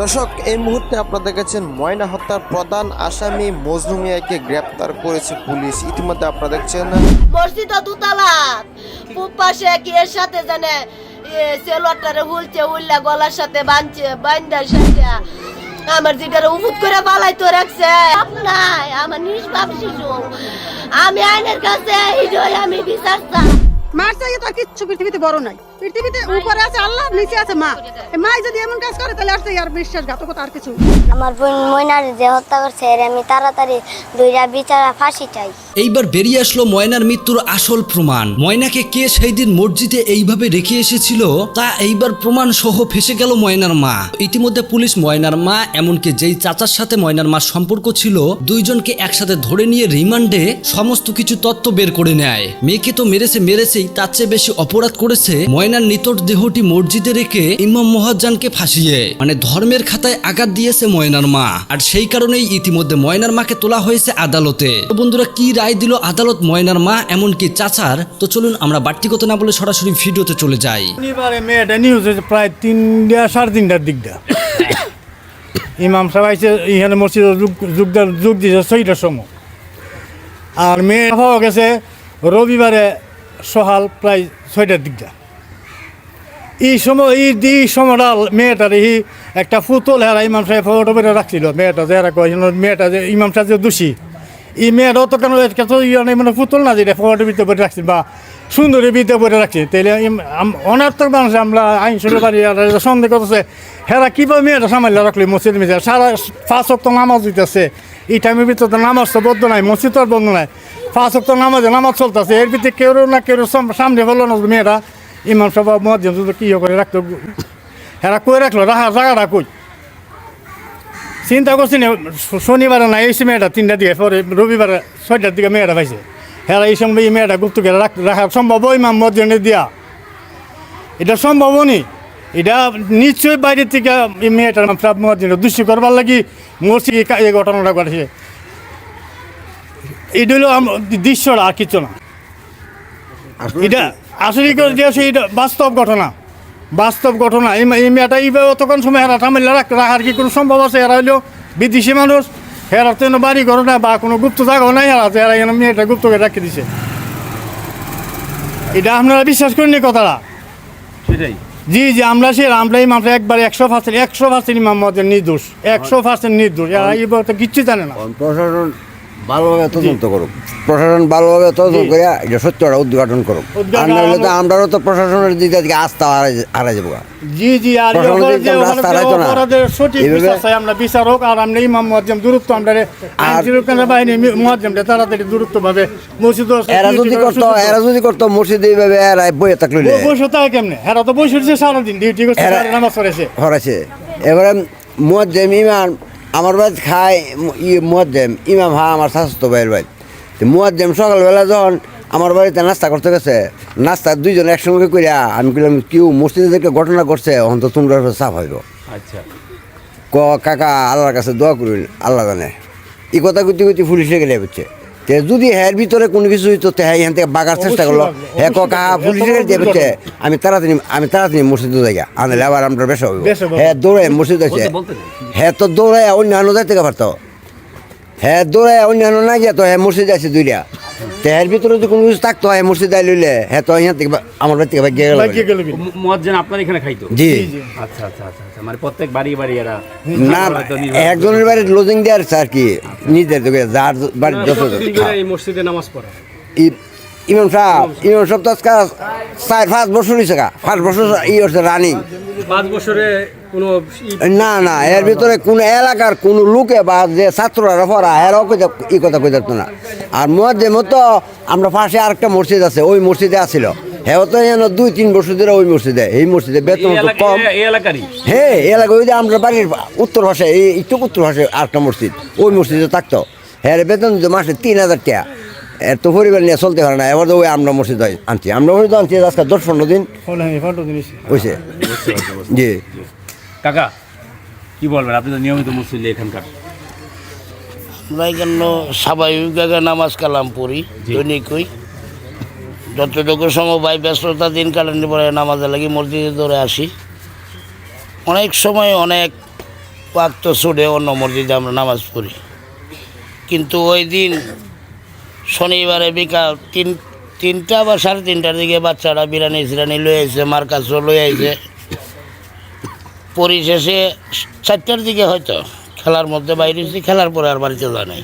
দর্শক এই মুহূর্তে আপনারা দেখেছেন ময়না হত্যার প্রধান আসামি মজনু মিয়াকে গ্রেপ্তার করেছে পুলিশ। ইতিমধ্যে আপনারা দেখছেন মসজিদ দুতলা পূব পাশে কি এর সাথে জানে সেলোয়ারটারে হুলছে উল্লা গলার সাথে বাঁধছে বান্দার সাথে। আমার যেটারে উপুত করে পালাই তো রাখছে। নাই আমার নিষ্পাপ শিশু। আমি আইনের কাছে হিজই আমি বিচার চাই। মার চাইয়ে তো কিচ্ছু পৃথিবীতে বড় নাই। পৃথিবীতে উপরে আছে আল্লাহ নিচে আছে মা। যদি এমন কাজ করে তাহলে আর আর বিশ্বাসঘাতকতা আর কিছু। আমার বোন ময়নার যে হত্যা করছে এর আমি তাড়াতাড়ি দুইটা বিচারা ফাঁসি চাই। এইবার বেরিয়ে আসলো ময়নার মৃত্যুর আসল প্রমাণ। ময়নাকে কে সেই দিন মসজিদে এইভাবে রেখে এসেছিল তা এইবার প্রমাণ সহ ফেসে গেল ময়নার মা। ইতিমধ্যে পুলিশ ময়নার মা এমনকি যেই চাচার সাথে ময়নার মার সম্পর্ক ছিল দুইজনকে একসাথে ধরে নিয়ে রিমান্ডে সমস্ত কিছু তথ্য বের করে নেয়। মেয়েকে তো মেরেছে মেরেছেই তার চেয়ে বেশি অপরাধ করেছে ময়নার নিতর দেহটি মসজিদে রেখে ইমাম মহাজ্জানকে ফাঁসিয়ে। মানে ধর্মের খাতায় আঘাত দিয়েছে ময়নার মা। আর সেই কারণেই ইতিমধ্যে ময়নার মাকে তোলা হয়েছে আদালতে। তো বন্ধুরা, কি রায় দিল আদালত ময়নার মা এমনকি চাচার? তো চলুন আমরা বাড়তি কথা না বলে সরাসরি ভিডিওতে চলে যাই। মেয়েটা নিউজ হয়েছে প্রায় তিনটা সাড়ে তিনটার দিকটা ইমাম সাহেব ইহানে মসজিদে যোগ, যোগদান, যোগ দিয়েছে সময়। আর মেয়ে পাওয়া গেছে রবিবারে সকাল প্রায় ছয়টার দিকটা এই সময়, এই এই সময়টা মেয়েটার এই একটা ফুতল হেরা ইমাম সাহেব ফটো করে রাখছিল। মেয়েটা যে হেরা মেয়েটা যে, ইমাম সাহেব যে দোষী। এই মেয়েটা অত কেন ইয়ে নেই মানে ফুতল না যেটা ফটো ভিতরে করে রাখছি বা সুন্দরী ভিতরে করে রাখছি। তাইলে অনার্থক মানুষ আমরা আইন শুরু পারি সন্দেহ করতেছে, হেরা কীভাবে মেয়েটা সামাল্য রাখলি মসজিদ মিশে সারা পাঁচ অক্ট নামাজ দিতেছে। এই টাইমের ভিতরে তো নামাজ তো বন্ধ নাই, মসজিদ তো বন্ধ নাই। পাঁচ অক্ট নামাজে নামাজ চলতেছে, এর ভিতরে কেউ না কেউ সামনে ফেলো না মেয়েরা ইমাম সভা মহাজন শুধু কী করে রাখতো? হেরা কই রাখল? রাখা জায়গাটা কই? চিন্তা করছি না শনিবারে না এই মেয়েটা তিনটা দিকে পরে রবিবারে ছয়টার দিকে মেয়েটা পাইছে। হেরা এই সময় এই মেয়েটা গুপ্ত করে রাখ রাখা সম্ভব ইমাম মহাজনে দিয়া? এটা সম্ভব নি এটা নিশ্চয়ই বাইরের থেকে এই মেয়েটার সব মহাজনে দুষ্টি করবার লাগি মসজিদ এই ঘটনাটা ঘটেছে। এটা হলো দৃশ্যটা আর কিছু না। এটা আসলে যে বাস্তব ঘটনা বাস্তব ঘটনা। এই মেয়েটা এইভাবে অতক্ষণ সময় হেরা থামিলে রাখ রাখার কি কোনো সম্ভব আছে? এরা হইলেও বিদেশি মানুষ হেরা তো বাড়ি ঘর না বা কোনো গুপ্ত জায়গাও নাই হেরা এরা এখানে মেয়েটা গুপ্ত করে রাখি দিছে। এটা আপনারা বিশ্বাস করেন এই কথাটা? সেটাই। জি জি আমরা সে আমরা এই মামলা একবার একশো পার্সেন্ট একশো পার্সেন্ট ইমাম নির্দোষ একশো পার্সেন্ট নির্দোষ। এরা এই কিচ্ছু জানে না। প্রশাসন ভালোভাবে তদন্ত করুক। প্রশাসন ভালোভাবে তদন্ত। করে এটা সত্যটা উদ্ঘাটন করুক। আর নাহলে তো আমরাও তো প্রশাসনের দিকে থেকে আস্থা হারাই- যাব জি জি আর অপরাধে- হারাইতো না। সঠিক আমরা বিচার হোক আর আমরা ইমাম মুয়াজ্জম দূরত্ব আমরা আইন শৃঙ্খলা বাহিনী মুয়াজ্জমটা তাড়াতাড়ি দূরত্ব ভাবে মসজিদ এরা যদি করতো এরা যদি করতো মসজিদে এইভাবে এরা বইয়ে থাকলে বসে থাকে কেমনে? হেরা তো বসে সারাদিন ডিউটি করছে সারা নামাজ পড়েছে হরাছে এবারে মুয়াজ্জেম ইমাম আমার বাদ খায় ই মুয়াজ্জেম। ইমাম হা আমার স্বাস্থ্য ভাইয়ের বাড়ি মুয়াদ্দেম সকালবেলা যখন আমার বাড়িতে নাস্তা করতে গেছে নাস্তা দুইজন একসঙ্গে করিয়া আমি বললাম কেউ মসজিদে থেকে ঘটনা করছে অন্ত তোমরা সাফ হইব। আচ্ছা। ক কাকা আল্লাহর কাছে দোয়া করুন আল্লাহ জানে। এই কথা কুতি কুতি পুলিশে গেলে বুঝছে। তে যদি হের ভিতরে কোনো কিছু হইতো তে হ্যাঁ এখান থেকে বাগার চেষ্টা করল। হে হ্যাঁ কাহা। পুলিশে আমি তাড়াতাড়ি আমি তাড়াতাড়ি মসজিদে যাই আনলে আবার আমরা বেশ হইব। হে হইবো। হ্যাঁ দৌড়ে মসজিদ আছে হ্যাঁ তো দৌড়ে অন্যান্য যাইতে পারতো। হ্যাঁ দৌড়ে অন্যান্য না গিয়া তো হ্যাঁ মসজিদ আছে দুইটা। তে হ্যার ভিতরে যদি কোনো কিছু থাকতো হ্যাঁ মসজিদ আই লইলে হ্যাঁ তো এখান থেকে আমার বাড়ি থেকে গেল আপনার এখানে খাইতো? জি। আচ্ছা আচ্ছা আচ্ছা আচ্ছা। মানে প্রত্যেক বাড়ি বাড়ি এরা না একজনের বাড়ির লোজিং দেওয়ার আর কি নিজের যার বাড়ির যত এই মসজিদে নামাজ পড়া। ইমাম সাহেব ইমাম সাহেব। তো আজকে চার পাঁচ বছর হয়েছে গা। পাঁচ বছর ই হচ্ছে রানিং পাঁচ বছরে কোনো না না এর ভিতরে কোন এলাকার কোন লোকে বা যে ছাত্ররা পড়া এরাও ই কথা কই থাকতো না। আর মধ্যে মতো আমরা পাশে আরেকটা মসজিদ আছে ওই মসজিদে আছিল। হ্যাঁ তো যেন দুই তিন বছর ধরে ওই মসজিদে এই মসজিদে বেতন তো কম। হ্যাঁ এলাকা ওই যে আমরা বাড়ির উত্তর ভাষায় এই একটু উত্তর ভাষায় আরেকটা মসজিদ ওই মসজিদে থাকতো। হ্যাঁ রে বেতন মাসে তিন হাজার টাকা। এত পরিবার নিয়ে চলতে পারে না এবার তো ওই আমরা মসজিদ আনছি। আমরা মসজিদ আনছি আজকে দশ পনেরো দিন। হ্যাঁ, হয়েছে জি। কাকা কি বলবেন? আপনি তো নিয়মিত মুসল্লি এখানকার। আমরা এখানে স্বাভাবিকভাবে নামাজ কালাম পড়ি দৈনিকই। যতটুকু সময় ভাই ব্যস্ততা দিন কাটানোর পরে নামাজে লাগি মসজিদে ধরে আসি। অনেক সময় অনেক ওয়াক্ত ছুটে অন্য মসজিদে আমরা নামাজ পড়ি। কিন্তু ওই দিন শনিবারে বিকাল তিন তিনটা বা সাড়ে তিনটার দিকে বাচ্চারা বিরানি সিরানি লয়ে আইছে মার কাছেও লয়ে আইছে। পরিশেষে চারটার দিকে হয়তো। খেলার মধ্যে বাইরে হয়েছি খেলার পরে আর বাড়িতে যাওয়া নাই।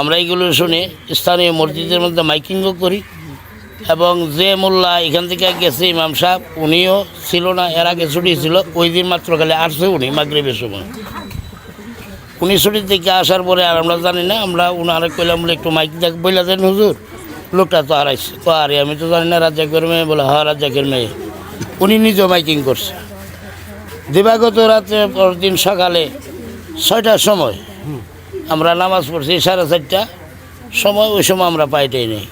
আমরা এইগুলো শুনে স্থানীয় মসজিদের মধ্যে মাইকিংও করি এবং যে মোল্লা এখান থেকে গেছে ইমাম সাহেব, উনিও ছিল না, এর আগে ছুটি ছিল, ওই দিন মাত্র খালি আসছে উনি মাগরীবের সময়। উনি ছুটি থেকে আসার পরে আর আমরা জানি না, আমরা উনারে কইলাম, বলে একটু মাইক দেখ, বইলা দেন হুজুর, লোকটা তো হারাইছে তো আরে আমি তো জানি না, রাজ্জাকের মেয়ে, বলে হ্যাঁ রাজ্জাকের মেয়ে। উনি নিজেও মাইকিং করছে। দিবাগত রাতে পরদিন সকালে ছয়টার সময়। আমরা নামাজ পড়ছি সাড়ে চারটা। সময় ওই সময় আমরা পাইটাই নেই।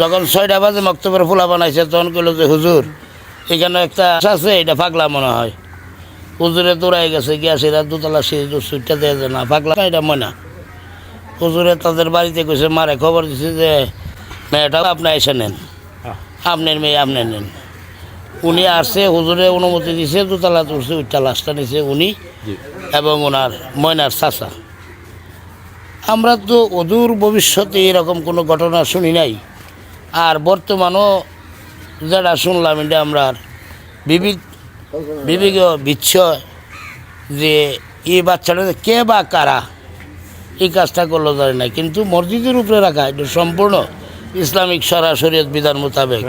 যখন ছয়টা বাজে মক্তবের ফুলা বানাইছে তখন কইলো যে হুজুর এখানে একটা আছে এটা পাগলা মনে হয়। হুজুরে দৌড়াই গেছে গিয়া সেটা দোতলা সিঁড়ি সুইটটা দেওয়া যায় না পাগলা না, এটা ময়না। হুজুরে তাদের বাড়িতে কইছে মারে খবর দিছে যে মেয়েটা আপনি এসে নেন। আপনার মেয়ে আপনি নেন। উনি আসছে হুজুরে অনুমতি দিছে দোতলা তুলছে উঠটা লাশটা নিছে উনি। এবং ওনার ময়নার চাচা। আমরা তো অদূর ভবিষ্যতে এরকম কোনো ঘটনা শুনি নাই। আর বর্তমানও যেটা শুনলাম এটা আমরা বিবিধ বিবেক বিচ্ছয় যে এই বাচ্চাটা কে বা কারা এই কাজটা করল জানি না। কিন্তু মসজিদের উপরে রাখা এটা সম্পূর্ণ ইসলামিক সরাসরি বিধান মোতাবেক।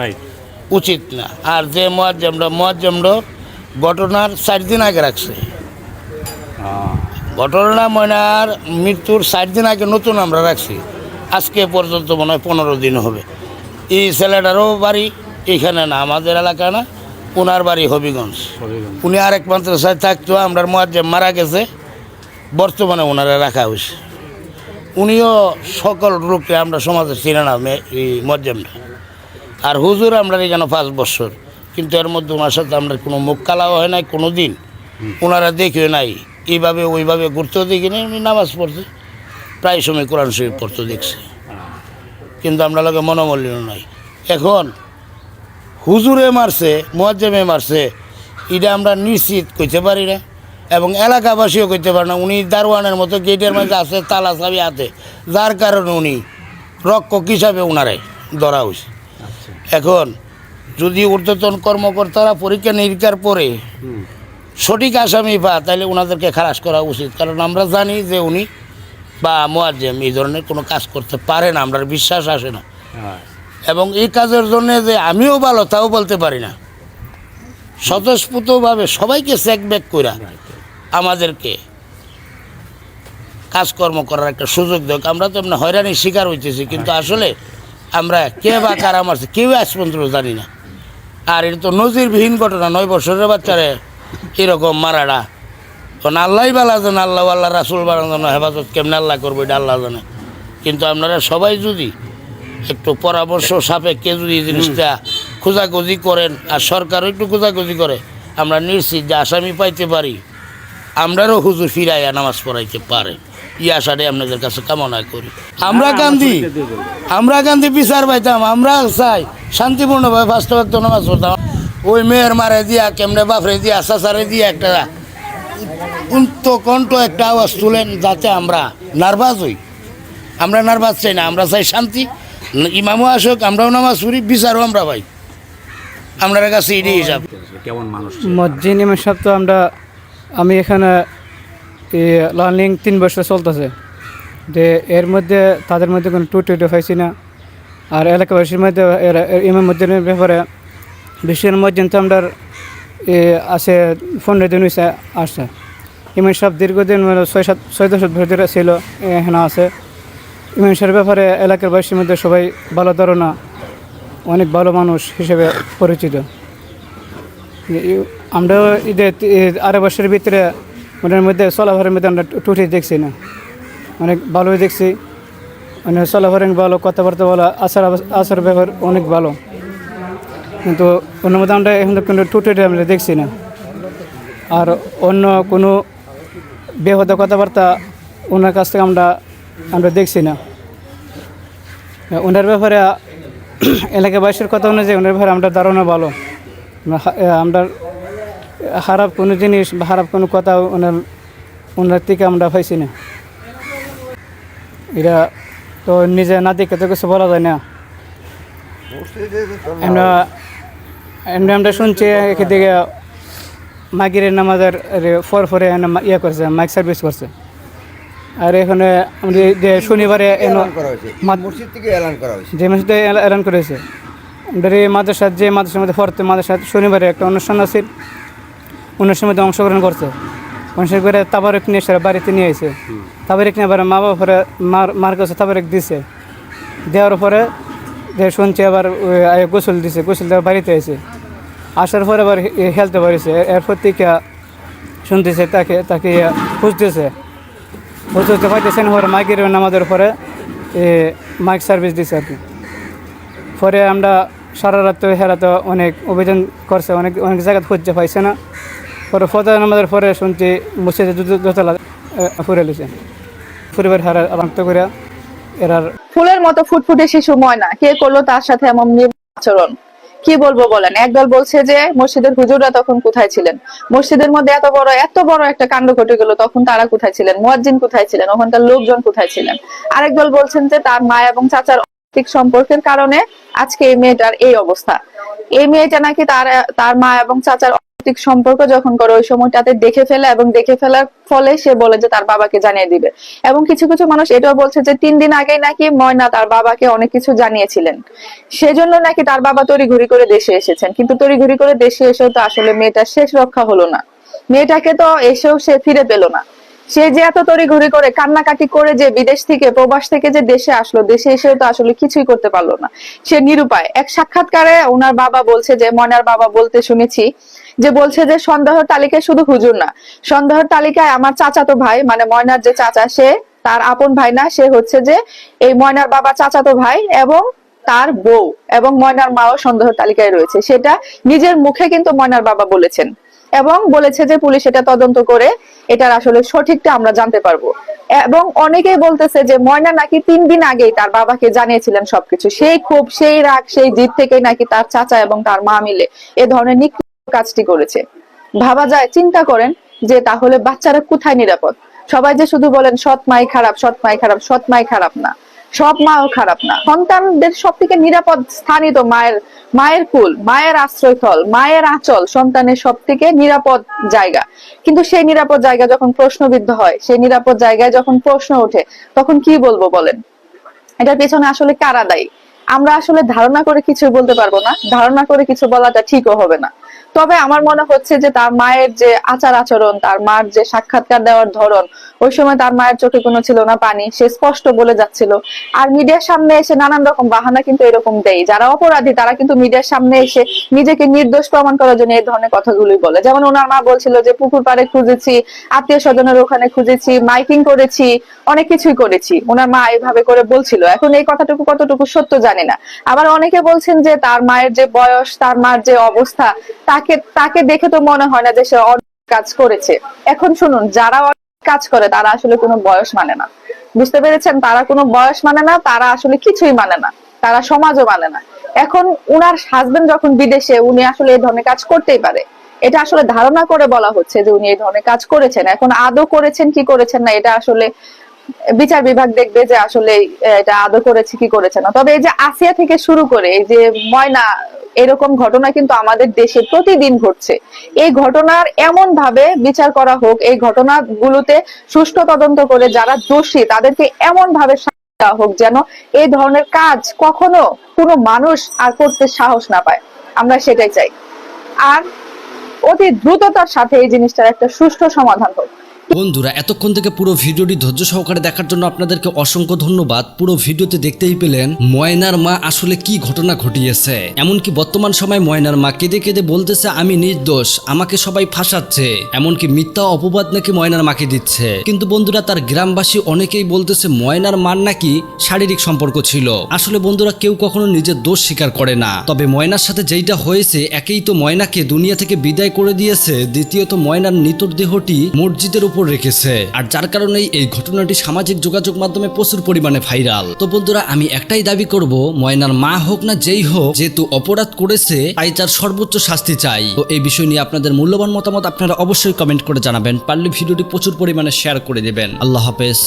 উচিত না। আর যে মোয়াজ্জমরা মোয়াজ্জমরা ঘটনার চার দিন আগে রাখছে। ঘটনা ময়নার মৃত্যুর চার দিন আগে নতুন আমরা রাখছি। আজকে পর্যন্ত মনে হয় পনেরো দিন হবে। এই ছেলেটারও বাড়ি এখানে না আমাদের এলাকা না ওনার বাড়ি হবিগঞ্জ। উনি আরেক মাদ্রাসায় থাকতো আমরা মোয়াজ্জেম মারা গেছে। বর্তমানে ওনারা রাখা হয়েছে। উনিও সকল রূপে আমরা সমাজে চিনে না এই মজ্জেমটা আর হুজুর আমরা এখানে পাঁচ বছর। কিন্তু এর মধ্যে ওনার সাথে আমরা কোনো মুখ কালাও হয় নাই কোনো দিন। ওনারা দেখেও নাই। এইভাবে ওইভাবে ঘুরতেও দেখিনি উনি নামাজ পড়ছে। প্রায় সময় কোরআন শরীফ পড়তে দেখছে। কিন্তু আমরা লোকে মনোমল্য নাই। এখন হুজুরে মারছে মোয়াজ্জেমে মারছে এটা আমরা নিশ্চিত কইতে পারি না এবং এলাকাবাসীও কইতে পারে না। উনি দারোয়ানের মতো গেটের মাঝে আছে তালা চাবি হাতে। যার কারণে উনি রক্ষক হিসাবে উনারে ধরা হয়েছে। এখন যদি ঊর্ধ্বতন কর্মকর্তারা পরীক্ষা নিরীক্ষার পরে সঠিক আসামি বা তাহলে ওনাদেরকে খালাস করা উচিত। কারণ আমরা জানি যে উনি বা মোয়াজ্জেম এই ধরনের কোনো কাজ করতে পারে না আমরা বিশ্বাস আসে না। এবং এই কাজের জন্য যে আমিও ভালো তাও বলতে পারি না। স্বতঃস্ফূর্তভাবে সবাইকে চেক ব্যাক করে আমাদেরকে কাজকর্ম করার একটা সুযোগ দেখ আমরা তো এমনি হয়রানির শিকার হইতেছি কিন্তু আসলে আমরা কে বা কারা মারছে কেউ আজ পর্যন্ত জানি না। আর এটা তো নজিরবিহীন ঘটনা নয় বছরের বাচ্চারে এরকম মারাডা? কারণ আল্লাহ বালা জানে আল্লাহ আল্লাহ রাসুল বালা জানো হেফাজত কেমন আল্লাহ করব এটা আল্লাহ জানে। কিন্তু আপনারা সবাই যদি একটু পরামর্শ সাপেক্ষে যদি এই জিনিসটা খোঁজাখুঁজি করেন আর সরকারও একটু খোঁজাখুঁজি করে আমরা নিশ্চিত যে আসামি পাইতে পারি। আমরারও হুজুর ফিরাইয়া নামাজ পড়াইতে পারে। ই আশাটাই আপনাদের কাছে কামনা করি। আমরা কান্দি আমরা কান্দি বিচার পাইতাম আমরা চাই শান্তিপূর্ণভাবে ফার্স্ট নামাজ পড়তাম। ওই মেয়ের মারে দিয়া কেমনে বাপরে দিয়া সাসারে দিয়া একটা উন্ত কণ্ঠ একটা আওয়াজ তুলেন যাতে আমরা নার্ভাস হই। আমরা নার্ভাস চাই না আমরা চাই শান্তি। ইমামও আসুক আমরাও নামাজ পড়ি বিচারও আমরা পাই। আমরা কাছে এটাই হিসাব। কেমন মানুষ মসজিদ ইমাম সাহেব তো আমরা আমি এখানে লার্নিং তিন বছর চলতেছে। যে এর মধ্যে তাদের মধ্যে কোনো টুটি পাইছি না। আর এলাকাবাসীর মধ্যে ইমাম মসজিদের ব্যাপারে বিশ্বের মসজিদ তো আমরা আছে পনেরো দিন হয়েছে আসছে। ইমাম সাহেব দীর্ঘদিন মানে ছয় সাত, ছয় দশ বছর ধরে ছিল এখানে আছে। ইমাম সাহেবের ব্যাপারে এলাকার বাসীর মধ্যে সবাই ভালো ধারণা, অনেক ভালো মানুষ হিসেবে পরিচিত। এই- আমরা ঈদের আড়াই বছরের ভিতরে ওটার মধ্যে চলাফেরার মধ্যে আমরা টুটি দেখছি না। অনেক ভালোই দেখছি। মানে চলাফেরা ভালো, কথাবার্তা ভালো আচার আচার ব্যবহার অনেক ভালো। কিন্তু অন্য মধ্যে আমরা এখন তো কোনো টুটিটা আমরা দেখছি না। আর অন্য কোনো বেহদ কথাবার্তা ওনার কাছ থেকে আমরা আমরা দেখছি না। ওনার ব্যাপারে এলাকাবাসীর কথা অনুযায়ী ওনার ব্যাপারে আমরা ধারণা ভালো। আমরা খারাপ কোনো জিনিস বা খারাপ কোনো কথা ওনার ওনার থেকে আমরা পাইছি না। এরা তো নিজে না দেখে তো কিছু বলা যায় না। আমরা এমনি আমরা শুনছি এদিকে মাগিরের নামাজের ফর ফরে ইয়ে করছে মাইক সার্ভিস করছে। আর এখানে যে শনিবারে মসজিদ থেকে এলান করা হয়েছে। যে মসজিদে এলা- এলান করেছে। আমাদের এই মাদ্রাসার যে মাদ্রাসার মধ্যে পড়তে মাদ্রাসার শনিবারে একটা অনুষ্ঠান আছে অনুষ্ঠানের মধ্যে অংশগ্রহণ করছে। অনুষ্ঠান করে তাবারক নিয়ে এসে বাড়িতে নিয়ে এসে তাবারক নিয়ে আবার মা বাবা পরে মার মার কাছে তাবারক দিছে। দেওয়ার পরে শুনছি আবার গোসল দিছে, গোসল দেওয়ার বাড়িতে এসে আসার পরে আবার হেলতে পারিছে। এরপর থেকে শুনতেছে তাকে তাকে খুঁজতেছে। বুঝতে পাইতেছেন পরে মাইকের নামাজের পরে মাইক সার্ভিস দিছে আর কি। পরে আমরা সারা রাত হেরা অনেক অভিযান করছে, অনেক অনেক জায়গা খুঁজতে পাইছে না। পরে ফজর নামাজের পরে শুনছি মসজিদে দোতলা ফুরে লিছে পরিবার হারা আলান্ত করে এরার ফুলের মতো ফুটফুটে শিশু ময়না কে করল তার সাথে এমন আচরণ কি বলব বলেন? একদল বলছে যে, মসজিদের হুজুররা তখন কোথায় ছিলেন? মসজিদের মধ্যে এত বড় এত বড় একটা কাণ্ড ঘটে গেল, তখন তারা কোথায় ছিলেন? মুয়াজ্জিন কোথায় ছিলেন? ওখানকার লোকজন কোথায় ছিলেন? আরেক দল বলছেন যে, তার মা এবং চাচার অনৈতিক সম্পর্কের কারণে আজকে এই মেয়েটার এই অবস্থা। এই মেয়েটা নাকি তার তার মা এবং চাচার অনৈতিক সম্পর্ক যখন করে, ওই সময়টাতে দেখে ফেলে এবং দেখে ফেলার ফলে সে বলে যে তার বাবাকে জানিয়ে দিবে। এবং কিছু কিছু মানুষ এটাও বলছে যে তিন দিন আগে নাকি ময়না তার বাবাকে অনেক কিছু জানিয়েছিলেন। সেজন্য নাকি তার বাবা তড়িঘড়ি করে দেশে এসেছেন। কিন্তু তড়িঘড়ি করে দেশে এসেও তো আসলে মেয়েটার শেষ রক্ষা হলো না। মেয়েটাকে তো এসেও সে ফিরে পেল না। সে যে এত তড়িঘড়ি করে কান্নাকাটি করে যে বিদেশ থেকে, প্রবাস থেকে যে দেশে আসলো, দেশে এসেও তো আসলে কিছুই করতে পারল না। সে নিরুপায়। এক সাক্ষাৎকারে ওনার বাবা বলছে যে, ময়নার বাবা বলতে শুনেছি যে, বলছে যে, সন্দেহের তালিকায় শুধু হুজুর না, সন্দেহের তালিকায় আমার চাচাতো ভাই মানে ময়নার যে চাচা, সে তার আপন ভাই না, সে হচ্ছে যে এই ময়নার বাবা চাচাতো ভাই এবং তার বউ এবং ময়নার মাও সন্দেহের তালিকায় রয়েছে। সেটা নিজের মুখে কিন্তু ময়নার বাবা বলেছেন। এবং বলেছে যে পুলিশ এটা তদন্ত করে এটার আসলে সঠিকটা আমরা জানতে পারব। এবং অনেকেই বলতেছে যে ময়না নাকি তিন দিন আগেই তার বাবাকে জানিয়েছিলেন সবকিছু। সেই ক্ষোভ, সেই রাগ, সেই জিদ থেকেই নাকি তার চাচা এবং তার মা মিলে এ ধরনের নিকৃষ্ট কাজটি করেছে। ভাবা যায়, চিন্তা করেন যে তাহলে বাচ্চারা কোথায় নিরাপদ? সবাই যে শুধু বলেন, সৎ মাই খারাপ, সৎ মাই খারাপ, সৎ মাই খারাপ না। সব মাও খারাপ না। সন্তানদের সব থেকে নিরাপদ স্থানই তো মায়ের মায়ের কুল, মায়ের আশ্রয়স্থল, মায়ের আঁচল সন্তানের সব থেকে নিরাপদ জায়গা। কিন্তু সেই নিরাপদ জায়গা যখন প্রশ্নবিদ্ধ হয়, সেই নিরাপদ জায়গায় যখন প্রশ্ন ওঠে, তখন কি বলব বলেন? এটার পেছনে আসলে কারা দায়ী? আমরা আসলে ধারণা করে কিছু বলতে পারব না, ধারণা করে কিছু বলাটা ঠিকও হবে না। তবে আমার মনে হচ্ছে যে তার মায়ের যে আচার আচরণ, তার মার যে সাক্ষাৎকার দেওয়ার ধরন, ওই সময় তার মায়ের চোখে কোনো ছিল না পানি, সে স্পষ্ট বলে যাচ্ছিল। আর মিডিয়ার সামনে এসে নানান রকম বাহানা কিন্তু এরকম দেয়। যারা অপরাধী, তারা কিন্তু মিডিয়ার সামনে এসে নিজেকে নির্দোষ প্রমাণ করার জন্য এই ধরনের কথাগুলোই বলে। যেমন ওনার মা বলছিল যে, পুকুর পাড়ে খুঁজেছি আত্মীয় স্বজনের ওখানে খুঁজেছি, মাইকিং করেছি। অনেক কিছুই করেছি। ওনার মা এইভাবে করে বলছিল। এখন এই কথাটুকু কতটুকু সত্য জানি না। আবার অনেকে বলছেন যে তার মায়ের যে বয়স, তার মার যে অবস্থা, তাকে তাকে দেখে তো মনে হয় না যে সে কাজ করেছে। এখন শুনুন, যারা কাজ করে, তারা আসলে কোনো বয়স মানে না। বুঝতে পেরেছেন? তারা কোনো বয়স মানে না, তারা আসলে কিছুই মানে না। তারা সমাজও মানে না। এখন উনার হাজবেন্ড যখন বিদেশে, উনি আসলে এই ধরনের কাজ করতেই পারে। এটা আসলে ধারণা করে বলা হচ্ছে যে উনি এই ধরনের কাজ করেছেন। এখন আদৌ করেছেন, কি করেছেন না, এটা আসলে বিচার বিভাগ দেখবে যে আসলে এটা আদৌ করেছে কি করেছে না। তবে এই যে আসিয়া থেকে শুরু করে, এই যে ময়না, এরকম ঘটনা কিন্তু আমাদের দেশে প্রতিদিন ঘটছে। এই ঘটনার এমন ভাবে বিচার করা হোক, এই ঘটনাগুলোতে সুষ্ঠু তদন্ত করে যারা দোষী, তাদেরকে এমন ভাবে দেওয়া হোক যেন এই ধরনের কাজ কখনো কোনো মানুষ আর করতে সাহস না পায়। আমরা সেটাই চাই। আর অতি দ্রুততার সাথে এই জিনিসটার একটা সুষ্ঠু সমাধান হোক। বন্ধুরা, এতক্ষণ থেকে পুরো ভিডিওটি ধৈর্য সহকারে দেখার জন্য আপনাদেরকে অসংখ্য ধন্যবাদ। পুরো ভিডিওতে দেখতেই পেলেন ময়নার মা আসলে কি ঘটনা ঘটিয়েছে। এমনকি বর্তমান সময় ময়নার মা কেঁদে কেঁদে বলতেছে, আমি নির্দোষ, আমাকে সবাই ফাঁসাচ্ছে। এমনকি মিথ্যা অপবাদ নাকি ময়নার মাকে দিচ্ছে। কিন্তু বন্ধুরা, তার গ্রামবাসী অনেকেই বলতেছে, ময়নার মার নাকি শারীরিক সম্পর্ক ছিল। আসলে বন্ধুরা, কেউ কখনো নিজের দোষ স্বীকার করে না। তবে ময়নার সাথে যেইটা হয়েছে, একেই তো ময়নাকে দুনিয়া থেকে বিদায় করে দিয়েছে। দ্বিতীয়ত, ময়নার নিতর দেহটি মসজিদের উপর খবর রেখেছে। আর যার কারণেই এই ঘটনাটি সামাজিক যোগাযোগ মাধ্যমে প্রচুর পরিমাণে ভাইরাল। তো বন্ধুরা, আমি একটাই দাবি করব, ময়নার মা হোক না যেই হোক, যেহেতু অপরাধ করেছে, তাই তার সর্বোচ্চ শাস্তি চাই। তো এই বিষয় নিয়ে আপনাদের মূল্যবান মতামত আপনারা অবশ্যই কমেন্ট করে জানাবেন। পারলে ভিডিওটি প্রচুর পরিমাণে শেয়ার করে দেবেন। আল্লাহ হাফেজ।